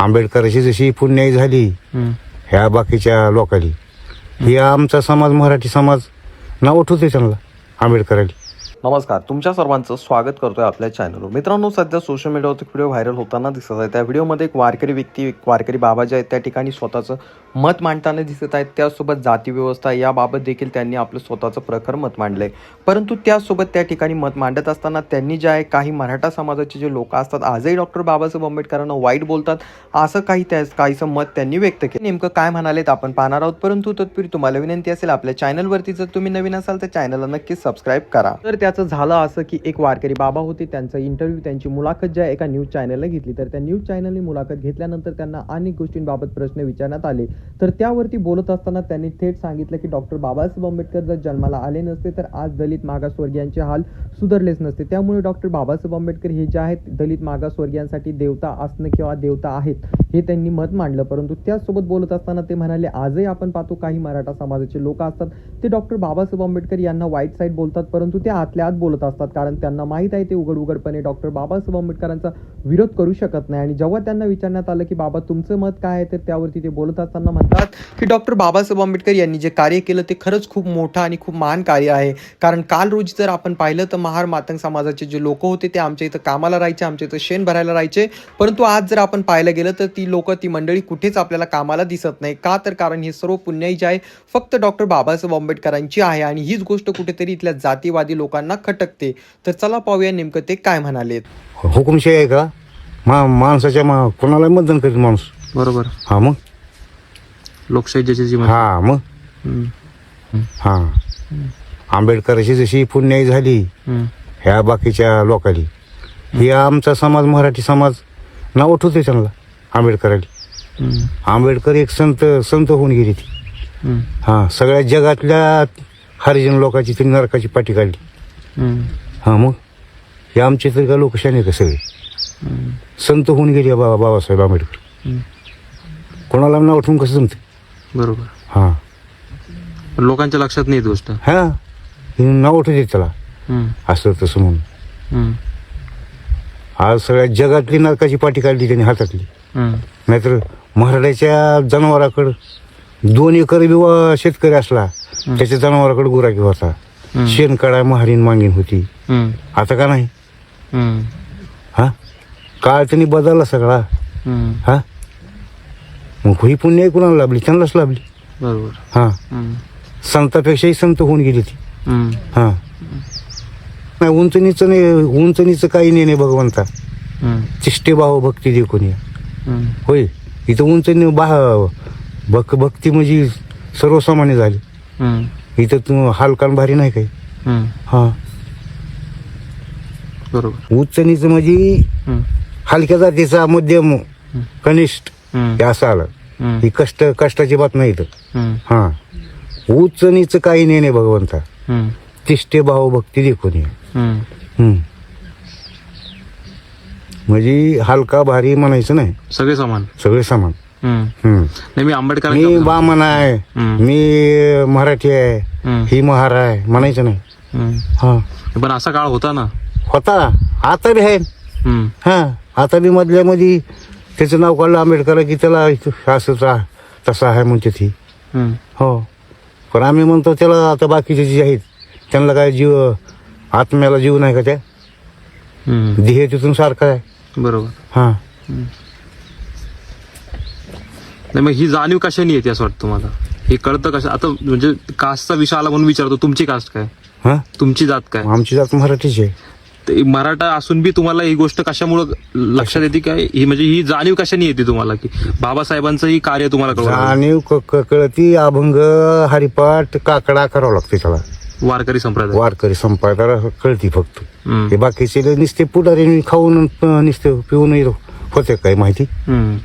आंबेडकराची जशी पुण्याई झाली ह्या बाकीच्या लोकांनी. ही आमचा समाज मराठी समाज नाव उठवते त्यांना आंबेडकरांनी. नमस्कार तुमच्या सर्वांचं स्वागत करतोय आपल्या चॅनलवर मित्रांनो सध्या सोशल मीडियावर व्हिडिओ व्हायरल होताना दिसत आहे. त्या व्हिडिओमध्ये एक वारकरी व्यक्ती एक वारकरी बाबा जे आहेत त्या ठिकाणी स्वतःचं मत मांडताना दिसत आहेत. त्यासोबत जातीव्यवस्था याबाबत देखील त्यांनी आपलं स्वतःचं प्रखर मत मांडलं आहे परंतु त्यासोबत त्या ठिकाणी मत मांडत असताना त्यांनी जे आहे काही मराठा समाजाचे जे लोक असतात आजही डॉक्टर बाबासाहेब आंबेडकरांना वाईट बोलतात. असं काही त्या काहीसं मत त्यांनी व्यक्त केलं. नेमकं काय म्हणालेत आपण पाहणार आहोत. परंतु तत्पूर्वी तुम्हाला विनंती असेल आपल्या चॅनलवरती जर तुम्ही नवीन असाल तर चॅनलला नक्कीच सबस्क्राईब करा. तर त्या त्याचं झालं असं की एक वारकरी बाबा होते त्यांचा इंटरव्ह्यू त्यांची मुलाखत ज्या एका न्यूज चॅनलला घेतली तर त्या न्यूज चॅनलने मुलाखत घेतल्यानंतर त्यांना अनेक गोष्टींबाबत प्रश्न विचारण्यात आले. तर त्यावरती बोलत असताना त्यांनी थेट सांगितलं की डॉक्टर बाबासाहेब आंबेडकर जर जन्माला आले नसते तर आज दलित मागासवर्गीयांचे हाल सुधारलेच नसते. त्यामुळे डॉक्टर बाबासाहेब आंबेडकर हे जे आहेत दलित मागासवर्गीयांसाठी देवता असणं किंवा देवता आहेत हे त्यांनी मत मांडलं. परंतु त्याचसोबत बोलत असताना ते म्हणाले आजही आपण पाहतो काही मराठा समाजाचे लोक असतात. ते डॉक्टर बाबासाहेब आंबेडकर यांना वाईट साईड बोलतात परंतु ते आतल्या त्यात बोलत असतात. कारण त्यांना माहीत आहे ते उघड उघडपणे डॉक्टर बाबासाहेब आंबेडकरांचा विरोध करू शकत नाही. आणि जेव्हा त्यांना विचारण्यात आलं की बाबा तुमचं मत काय आहे? तर त्यावरती ते बोलत असताना म्हणतात की डॉक्टर बाबासाहेब आंबेडकर यांनी जे कार्य केलं ते खरंच खूप मोठं आणि खूप महान कार्य आहे. कारण काल रोजी जर आपण पाहिलं तर महार मातंग समाजाचे जे लोक होते ते आमच्या इथं कामाला राहायचे आमच्या इथं शेण भरायला राहायचे. परंतु आज जर आपण पाहायला गेलं तर ती लोक ती मंडळी कुठेच आपल्याला कामाला दिसत नाही. का तर कारण हे सर्व पुण्याई जे आहे फक्त डॉक्टर बाबासाहेब आंबेडकरांची आहे. आणि हीच गोष्ट कुठेतरी इथल्या जातीवादी लोकांना खटकते. तर चला पाहूया नेमकं ते काय म्हणालेत. हुकुमशाही आहे का? मा माणसाच्या मा कोणाला मतदान करीत माणूस? बरोबर. हा मग? लोकशाही हा मग? हा. आंबेडकराची जशी पुण्याई झाली ह्या बाकीच्या लोकांनी. ही आमचा समाज मराठी समाज नाव उठवते त्यांना आंबेडकरांनी. आंबेडकर एक संत संत होऊन गेली ती. हा सगळ्या जगातल्या हरिजन लोकांची ती नरकाची पाठी काढली. हा मग? हे आमचे तरी का लोकशाही का सगळे? संत होऊन गेले बाबा बाबासाहेब आंबेडकर. कोणाला नाव उठवून कसं जमते? बरोबर. हा. लोकांच्या लक्षात नाही ही गोष्ट. हा. नाव उठवते त्याला. हम्म. असं तसं म्हणून. आज सगळ्या जगातली नरकाची पाठी काढली त्यांनी हातातली. नाहीतर मराठ्याच्या जनावराकडं दोन एकर बी शेतकरी असला त्याच्या जनावराकडे गुराकी होता शेण काढा महारीन मागीन होती. आता का नाही. हा काळ त्यांनी बदलला सगळा. हा मग ही पुण्य कुणाला लाभली त्यांनाच लाभली बरोबर हा. संतापेक्षाही संत होऊन गेली ती. हा नाही उंचणीचं नाही उंचणीचं काही नाही नाही भगवंता. चिष्टे भाव भक्ती दे कोणी हम्म. होय इथं उंचणी बा भक भक्ती म्हणजे सर्वसामान्य झाली. इथं तू हलकान भारी नाही काही हम्म. हा बरोबर उंचणीचं म्हणजे हम्म. हलक्या जातीचा मध्यम कनिष्ठ हम्म. हे असं आलं हम्म. ही कष्ट कष्टाची बात नाही इथं हम्म. हा उचणीचं काही नाही नाही भगवंता हम्म. तिष्टे भाव भक्ती देखून ये. हम्म. हम्म. म्हणजे हलका भारी म्हणायचं नाही सगळे समान सगळे समान हम्म. नाही मी आंबेडकर मी बामण आहे. हम्म. मी मराठी आहे. हम्म. ही महार आहे. म्हणायचं नाही. हम्म. हा. पण असा काळ होता ना. होता. आता बी आहे. हम्म. हा. आता बी मधल्यामध्ये त्याचं नाव काढलं आंबेडकर की त्याला असंच आहे, तसं आहे म्हणते ती. हम्म. हो. पण आम्ही म्हणतो त्याला आता बाकीचे जे आहेत त्यांना काय जीव आत्म्याला जीव नाही का त्या? हम्म. ध्येय तिथून सारखं आहे. बरोबर. हा. नाही मग ही जाणीव कशाने येते असं वाटतं तुम्हाला? हे कळतं कशा आता म्हणजे कास्टचा विषय आला म्हणून विचारतो तुमची कास्ट काय? हा? तुमची जात काय? आमची जात मराठीची आहे. ते मराठा असून बी तुम्हाला ही गोष्ट कशामुळं लक्षात येते काय? ही म्हणजे ही जाणीव कशाने येते तुम्हाला की बाबासाहेबांचं ही कार्य तुम्हाला कळलं जाणीव क- क- कळती अभंग हरिपाठ काकडा करावं लागते त्याला. वारकरी संप्रदाय. वारकरी संपायला कळती फक्त. हम्म. हे बाकीचे नुसते पुढारी खाऊन अं, नुसते पिऊन होते काय माहिती? हम्म.